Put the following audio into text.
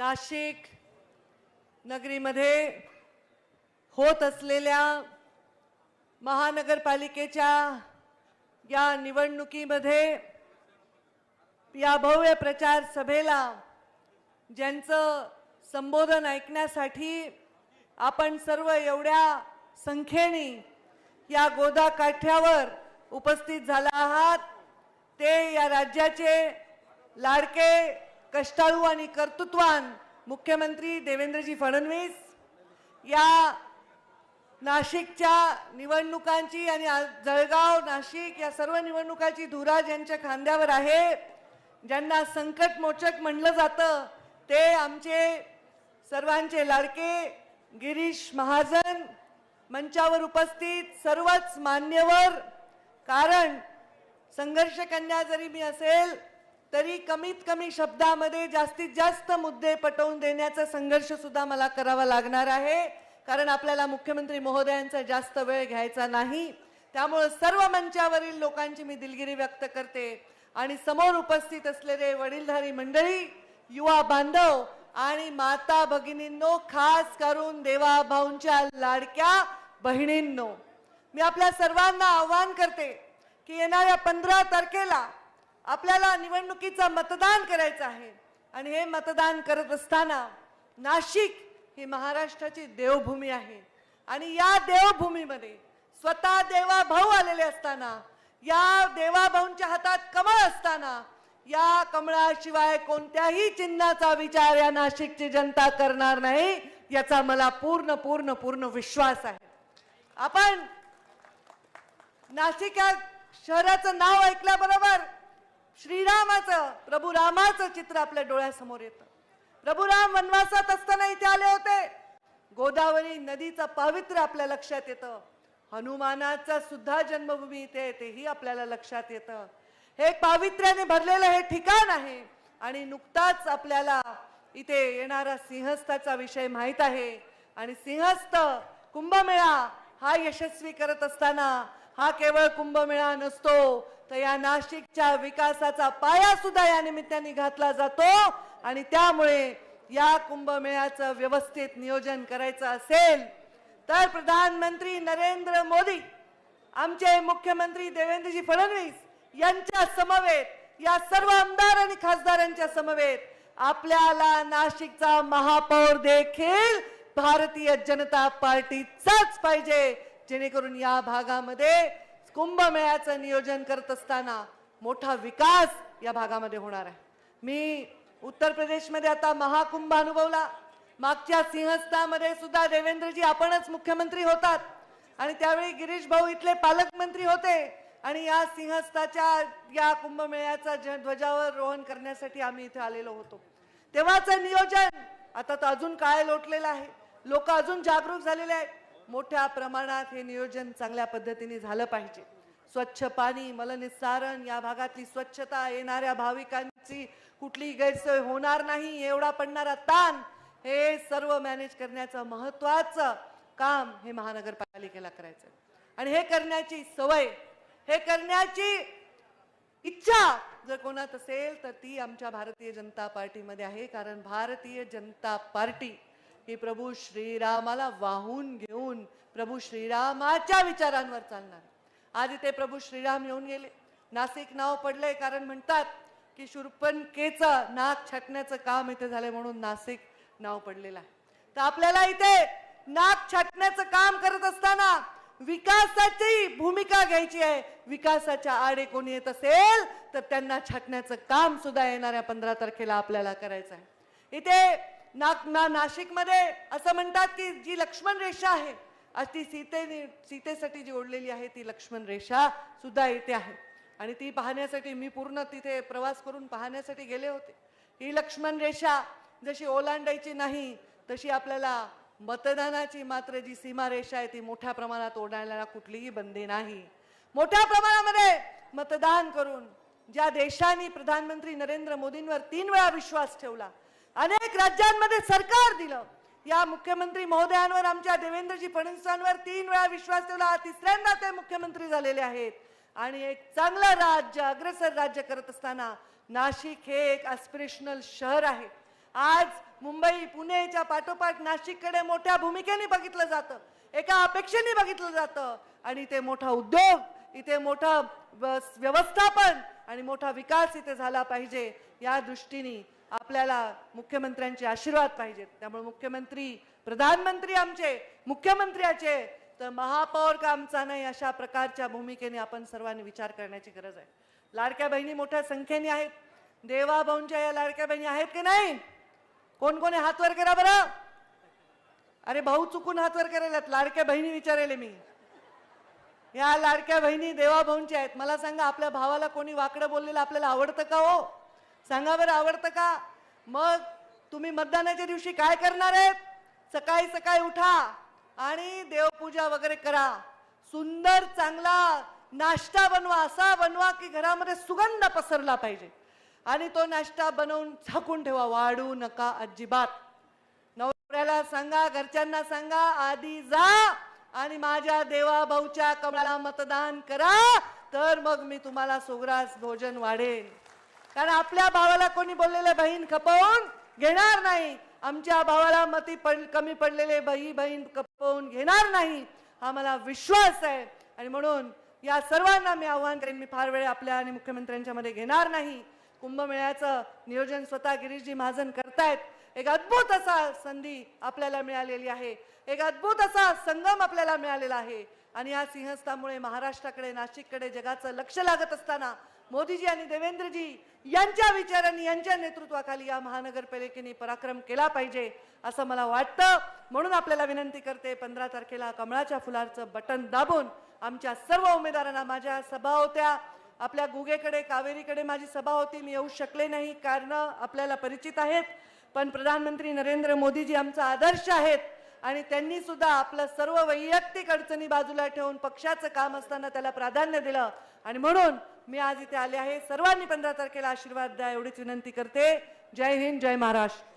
नाशिक नगरीमध्ये होत असलेल्या महानगरपालिकेच्या या निवडणुकीमध्ये या भव्य प्रचार सभेला ज्यांचं संबोधन ऐकण्यासाठी आपण सर्व एवढ्या संख्येने या गोदा काठ्यावर उपस्थित झाला आहात. ते या राज्याचे लाडके कष्टाळू आणि कर्तृत्वान मुख्यमंत्री देवेंद्रजी फडणवीस या नाशिकच्या निवडणुकांची आणि जळगाव नाशिक या सर्व निवडणुकाची धुरा ज्यांच्या खांद्यावर आहे. ज्यांना संकटमोचक म्हणलं जातं ते आमचे सर्वांचे लाडके गिरीश महाजन मंचावर उपस्थित सर्वच मान्यवर. कारण संघर्ष कन्या जरी मी असेल तरी कमीत कमी शब्दामध्ये जास्तीत जास्त मुद्दे पटवून देण्याचा संघर्ष सुद्धा मला करावा लागणार आहे. कारण आपल्याला मुख्यमंत्री महोदयांचा जास्त वेळ घ्यायचा नाही. त्यामुळं सर्व मंचावरील लोकांची मी दिलगिरी व्यक्त करते. आणि समोर उपस्थित असलेले वडीलधारी मंडळी युवा बांधव आणि माता भगिनींनो खास करून देवाभाऊंच्या लाडक्या बहिणींनो मी आपल्या सर्वांना आवाहन करते की येणाऱ्या पंधरा तारखेला आपल्याला निवडणुकीचं मतदान करायचं आहे. आणि हे मतदान करत असताना नाशिक ही महाराष्ट्राची देवभूमी आहे. आणि या देवभूमीमध्ये स्वतः देवाभाऊ आलेले असताना या देवाभाऊंच्या हातात कमळ असताना या कमळाशिवाय कोणत्याही चिन्हाचा विचार या नाशिकची जनता करणार नाही याचा मला पूर्ण पूर्ण पूर्ण विश्वास आहे. आपण नाशिक या शहराचं नाव ऐकल्याबरोबर श्रीरामाचं प्रभू रामाचं चित्र आपल्या डोळ्यासमोर येतं. प्रभू राम वनवासात असताना इथे आले होते. गोदावरी नदीचं पावित्र्य आपल्या लक्षात येतं. हनुमानाचा सुद्धा जन्मभूमी इथे तेही आपल्याला लक्षात येतं. हे पावित्र्याने भरलेलं हे ठिकाण आहे आणि नुकताच आपल्याला इथे येणारा सिंहस्थाचा विषय माहीत आहे. आणि सिंहस्थ कुंभमेळा हा यशस्वी करत असताना हा केवळ कुंभमेळा नसतो तर या नाशिकच्या विकासाचा पाया सुद्धा या निमित्ताने घातला जातो आणि त्यामुळे या कुंभमेळ्याचं व्यवस्थित नियोजन करायचं असेल तर प्रधानमंत्री नरेंद्र मोदी आमचे मुख्यमंत्री देवेंद्रजी फडणवीस यांच्या समवेत या सर्व आमदार आणि खासदारांच्या समवेत आपल्याला नाशिकचा महापौर देखील भारतीय जनता पार्टीचाच पाहिजे जेणेकरून या भागामध्ये कुंभमेळ्याचं नियोजन करत असताना मोठा विकास या भागामध्ये होणार आहे. मी उत्तर प्रदेशमध्ये आता महाकुंभ अनुभवला. मागच्या सिंहस्थामध्ये सुद्धा देवेंद्रजी आपणच मुख्यमंत्री होतात. आणि त्यावेळी गिरीश भाऊ इथले पालकमंत्री होते. आणि या सिंहस्थाच्या या कुंभमेळ्याचा ध्वजावर रोहन करण्यासाठी आम्ही इथे आलेलो होतो. तेव्हाचं नियोजन आता तर अजून काय लोटलेलं आहे. लोक अजून जागरूक झालेले आहेत. मोठ्या प्रमाणात हे नियोजन चांगल्या पद्धतीने झालं पाहिजे स्वच्छ पाणी मलनिस्सारण या भागातली स्वच्छता येणाऱ्या भाविकांची कुठली गैरसोय होणार नाही एवढा पडणारा ताण हे सर्व मॅनेज करण्याचं महत्वाचं काम हे महानगरपालिकेला करायचं आहे. आणि हे करण्याची सवय हे करण्याची इच्छा जर कोणात असेल तर ती आमच्या भारतीय जनता पार्टीमध्ये आहे कारण भारतीय जनता पार्टी की प्रभू श्रीरामाला वाहून घेऊन प्रभू श्रीरामाच्या विचारांवर चालणार. आज इथे प्रभू श्रीराम येऊन गेले. नाशिक नाव पडलंय कारण म्हणतात की शूर्पणखेचं नाक छाटण्याचं काम इथे झालंय म्हणून नाशिक नाव पडलेलं आहे. तर आपल्याला इथे नाक छाटण्याचं काम करत असताना विकासाची भूमिका घ्यायची आहे. विकासाच्या आडे कोणी येत असेल तर त्यांना छाटण्याचं काम सुद्धा येणाऱ्या पंधरा तारखेला आपल्याला करायचं आहे. इथे नाक ना नाशिकमध्ये असं म्हणतात की जी लक्ष्मण रेषा आहे आज ती सीतेने सीतेसाठी जी ओढलेली आहे ती लक्ष्मण रेषा सुद्धा येते आहे. आणि ती पाहण्यासाठी मी पूर्ण तिथे प्रवास करून पाहण्यासाठी गेले होते. ही लक्ष्मण रेषा जशी ओलांडायची नाही तशी आपल्याला मतदानाची मात्र जी सीमारेषा आहे ती मोठ्या प्रमाणात ओढायला कुठलीही बंदी नाही. मोठ्या प्रमाणामध्ये मतदान करून ज्या देशाने प्रधानमंत्री नरेंद्र मोदींवर तीन वेळा विश्वास ठेवला अनेक राज्यांमध्ये सरकार दिलं. या मुख्यमंत्री महोदयांवर आमच्या देवेंद्रजी फडणवीसांवर तीन वेळा विश्वास ठेवला. तिसऱ्यांदा ते मुख्यमंत्री झालेले आहेत. आणि एक चांगलं राज्य अग्रसर राज्य करत असताना नाशिक हे एक ॲस्पिरेशनल शहर आहे. आज मुंबई पुणेच्या पाठोपाठ नाशिककडे मोठ्या भूमिकेने बघितलं जातं. एका अपेक्षेने बघितलं जातं. आणि इथे मोठा उद्योग इथे मोठा व्यवस्थापन आणि मोठा विकास इथे झाला पाहिजे. या दृष्टीने आपल्याला मुख्यमंत्र्यांचे आशीर्वाद पाहिजेत. त्यामुळे मुख्यमंत्री प्रधानमंत्री आमचे मुख्यमंत्र्याचे तर महापौर का आमचा नाही अशा प्रकारच्या भूमिकेने आपण सर्वांनी विचार करण्याची गरज आहे. लाडक्या बहिणी मोठ्या संख्येने आहेत. देवाभाऊंच्या या लाडक्या बहिणी आहेत की नाही? कोण कोणी हात वर करा बरं. अरे भाऊ चुकून हात वर करायलात. लाडक्या बहिणी विचारेले मी. या लाडक्या बहिणी देवाभाऊंच्या आहेत. मला सांगा आपल्या भावाला कोणी वाकडं बोललेलं आपल्याला आवडतं का हो? सांगा बरं आवडतं का? मग तुम्ही मतदानाच्या दिवशी काय करणार आहेत? सकाळी सकाळी उठा आणि देवपूजा वगैरे करा. सुंदर चांगला नाश्ता बनवा असा बनवा की घरामध्ये सुगंध पसरला पाहिजे. आणि तो नाश्ता बनवून झाकून ठेवा वाढू नका अजिबात. नवऱ्याला सांगा घरच्यांना सांगा आधी जा आणि माझ्या देवा भाऊच्या कमळाला मतदान करा तर मग मी तुम्हाला सुग्रास भोजन वाढेन. कारण आपल्या भावाला कोणी बोललेले बहीण खपवून घेणार नाही. आमच्या भावाला मती पड कमी पडलेले बही बहीण खपवून घेणार नाही. हा मला विश्वास आहे. आणि म्हणून या सर्वांना मी आव्हान करेन मी फार वेळ आपल्या आणि मुख्यमंत्र्यांच्या मध्ये घेणार नाही. कुंभमेळ्याचं नियोजन स्वतः गिरीशजी महाजन करतायत. एक अद्भुत असा संधी आपल्याला मिळालेली आहे. एक अद्भुत असा संगम आपल्याला मिळालेला आहे. आणि या सिंहस्थामुळे महाराष्ट्राकडे नाशिककडे जगाचं लक्ष लागत असताना मोदीजी आणि देवेंद्रजी यांच्या विचारांनी यांच्या नेतृत्वाखाली या महानगरपालिकेने पराक्रम केला पाहिजे असं मला वाटतं. म्हणून आपल्याला विनंती करते पंधरा तारखेला कमळाच्या फुलाचं बटन दाबून आमच्या सर्व उमेदवारांना माझ्या सभा होत्या आपल्या गुगेकडे कावेरीकडे माझी सभा होती मी येऊ शकले नाही कारण आपल्याला परिचित आहेत. पण प्रधानमंत्री नरेंद्र मोदीजी आमचा आदर्श आहेत आणि त्यांनी सुद्धा आपलं सर्व वैयक्तिक अडचणी बाजूला ठेवून पक्षाचं काम असताना त्याला प्राधान्य दिलं. आणि म्हणून मी आज इथे आले आहे. सर्वांनी पंधरा तारखेला आशीर्वाद द्या एवढीच विनंती करते. जय हिंद जय महाराष्ट्र.